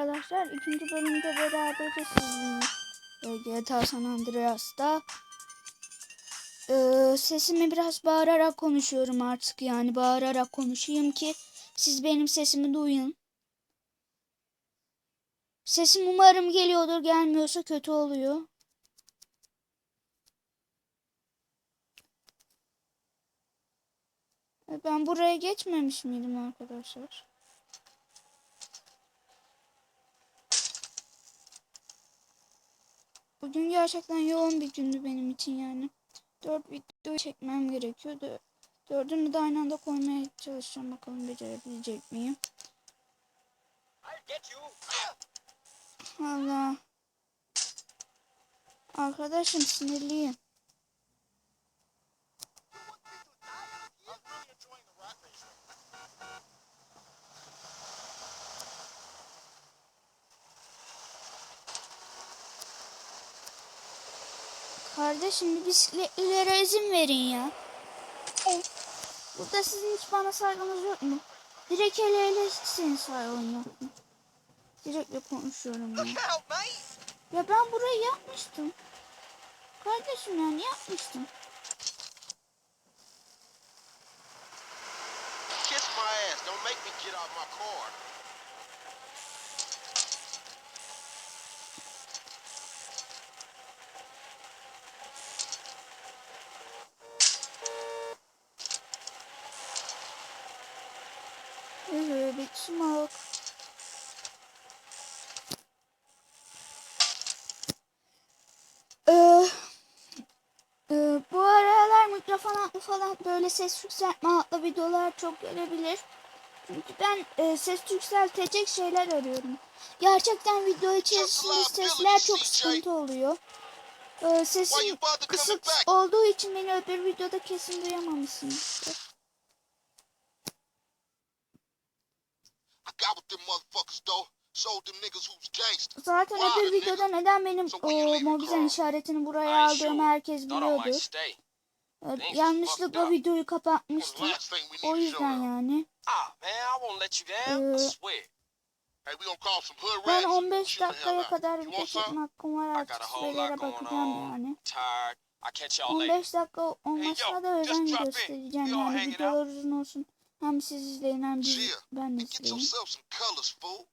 arkadaşlar. İkinci bölümde beraberiz sizinle. Ee, GTA San Andreas'ta. Ee, sesimi biraz bağırarak konuşuyorum artık yani bağırarak konuşayım ki siz benim sesimi duyun. Sesim umarım geliyordur gelmiyorsa kötü oluyor. E, Ben buraya geçmemiş miydim arkadaşlar? Bugün gerçekten yoğun bir gündü benim için yani. Dört video çekmem gerekiyordu. Dördünü de aynı anda koymaya çalışacağım. Bakalım becerebilecek miyim? Allah. Arkadaşım sinirliyim. Kardeşim bisikletlilere izin verin ya. Of. Burada sizin hiç bana saygınız yok mu? Direkt hele hele sizin saygın yok mu? Direktle konuşuyorum ya. Ya ben burayı yapmıştım. Kardeşim yani yapmıştım. Kiss my ass. Don't make me get out my car. Ee, Big Smoke. Ee, e, bu aralar altı falan böyle ses yükseltme adlı videolar çok gelebilir. Çünkü ben e, ses yükseltecek şeyler arıyorum. Gerçekten video içerisinde sesler çok sıkıntı oluyor. Why sesim kısık olduğu için beni öbür videoda kesin duyamamışsınızdır. Zaten öbür videoda neden benim o mobizen işaretini buraya aldığımı herkes Thought Ee, Yanlışlıkla videoyu kapatmıştım. O yüzden yani. Ah, hood Ben rats and 15 chill the hell dakikaya kadar video çekme hakkım var artık sürelere bakacağım yani. Tired. I catch y'all later. 15 dakika olmasına da özen göstereceğim yani videolar uzun olsun. Hem siz izleyin hem biz, ben izleyeyim. yourself some colors, fool.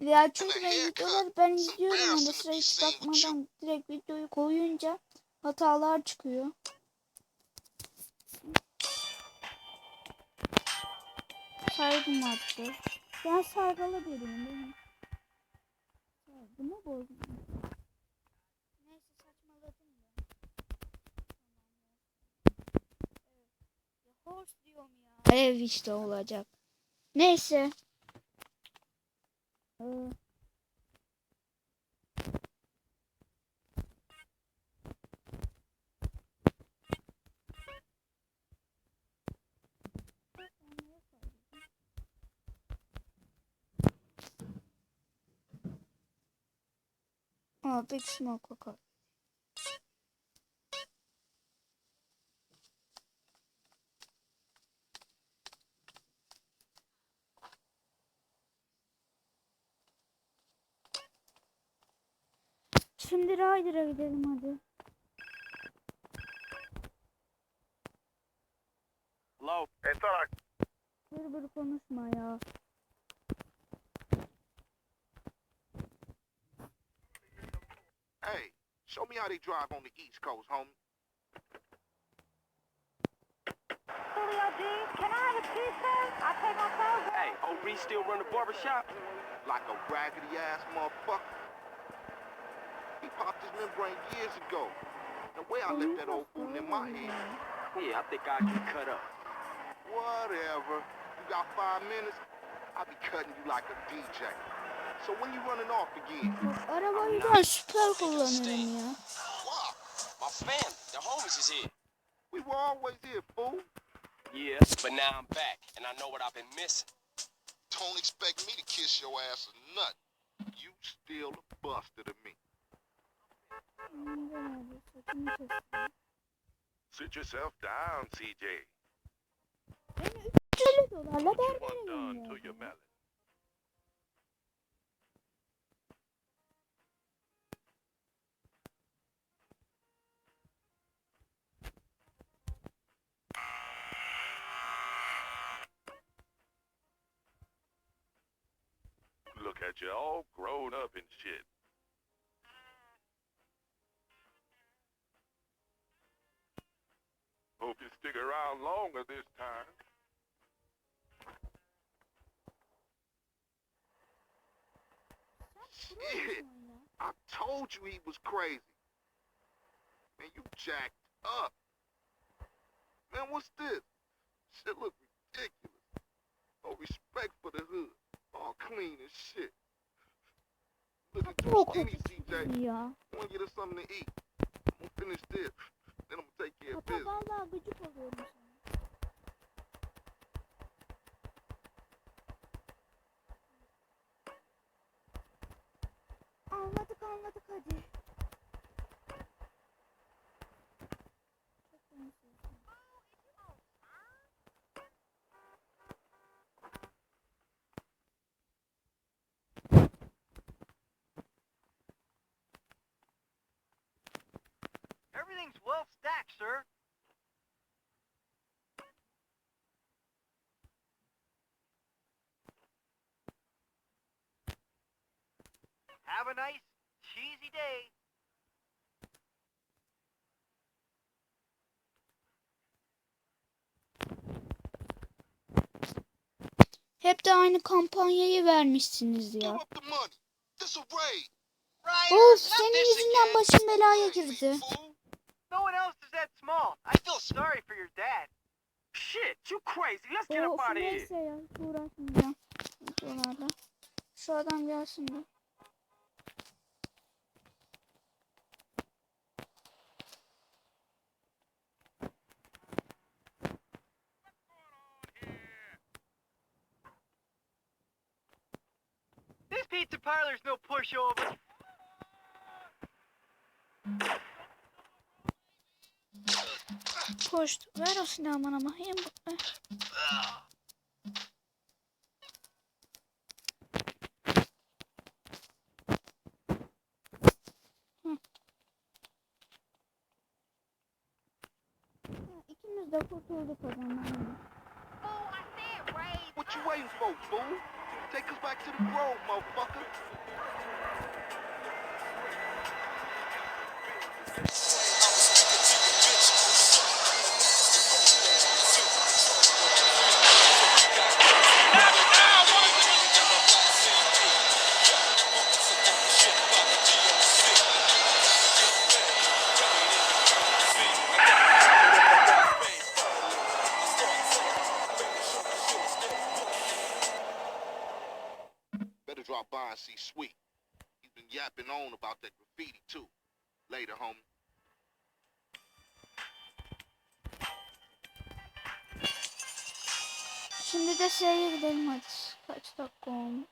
Ya çünkü ben videoları ben izliyorum to sıra hiç bakmadan direkt videoyu koyunca hatalar çıkıyor. Saygım arttı. Ben saygılı biriyim benim. Saygımı bozdum. Neyse saçmaladım ya. Horse diyorum ya. Ev işte olacak. Neyse. Ee, Aa, Big Smoke bakar. Şimdi Ryder'a gidelim hadi. Thought I... Bır bır konuşma ya. Show me how they drive on the East Coast, homie. Julio G, can I have a t-shirt? I take my clothes. Hey, old Reese still run the barbershop? Like a raggedy ass motherfucker. He popped his membrane years ago. The way I left that old fool in my head. Yeah, I think I get cut up. Whatever. You got five minutes? I'll be cutting you like a DJ. So when you running off again? I Bak arabayı ben süper kullanırım ya. Wow. My family, the homies is here. We were always here, fool. Yeah, but now I'm back, and I know what I've been missing. Don't expect me to kiss your ass or nut. You still a buster to me. Sit yourself down, CJ. Beni 350 You want done to your gönderiyor. melon. But you're all grown up and shit. Hope you stick around longer this time. Shit. I told you he was crazy. Man, you jacked up. Man, what's this? Shit look ridiculous. No respect for the hood. All clean as shit. Çok ya. Hatta vallahi gıcık oluyorum sana. Anladık anladık hadi. Everything's well stacked, sir. Have a nice, cheesy day. Hep de aynı kampanyayı vermişsiniz ya. Of senin yüzünden başım belaya girdi. That small. I feel sorry for your dad. Shit, you crazy. Let's get up out of here. neyse ya hiç uğraşmayacağım. Videolarla. Şu adam gelsin de. This pizza parlor's no pushover. Koş. Ver o silahı bana bakayım. Ver. İkimiz de kurtulduk o zaman. What you waiting for, fool? Take us back to the grove, motherfucker. Yapping on about that graffiti, too. Later, homie. Şimdi de S'ye gidelim hadi. Kaç dakika olmuş?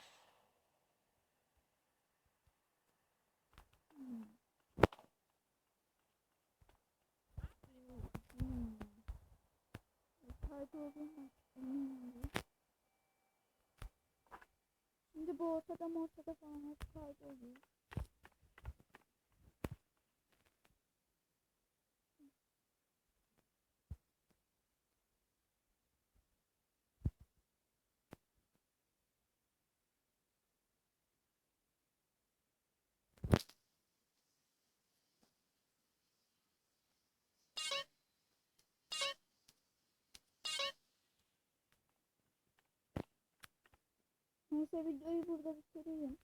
Şimdi bu ortada ortada falan hep kaydoluyor. Neyse videoyu burada bitireyim.